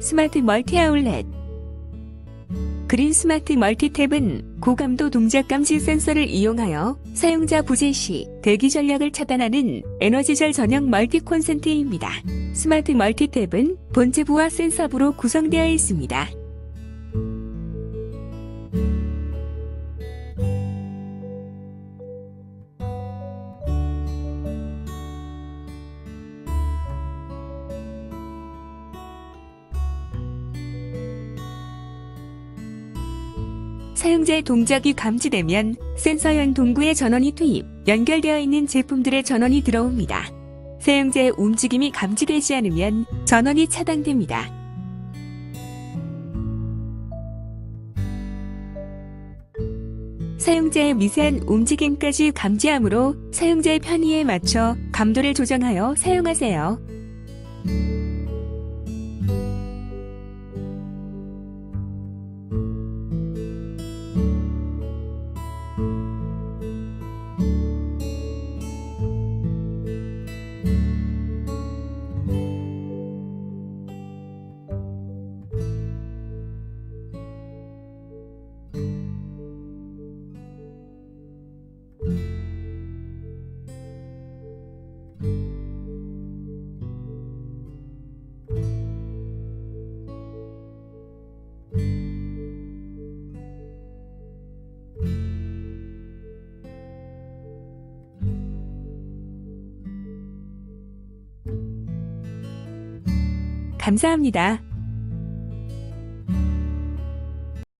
스마트 멀티 아울렛 그린 스마트 멀티탭은 고감도 동작 감지 센서를 이용하여 사용자 부재 시 대기 전력을 차단하는 에너지절 전용 멀티 콘센트입니다. 스마트 멀티탭은 본체 부와 센서부로 구성되어 있습니다. 사용자의 동작이 감지되면 센서형 동구의 전원이 투입, 연결되어 있는 제품들의 전원이 들어옵니다. 사용자의 움직임이 감지되지 않으면 전원이 차단됩니다. 사용자의 미세한 움직임까지 감지하므로 사용자의 편의에 맞춰 감도를 조정하여 사용하세요. 감사합니다.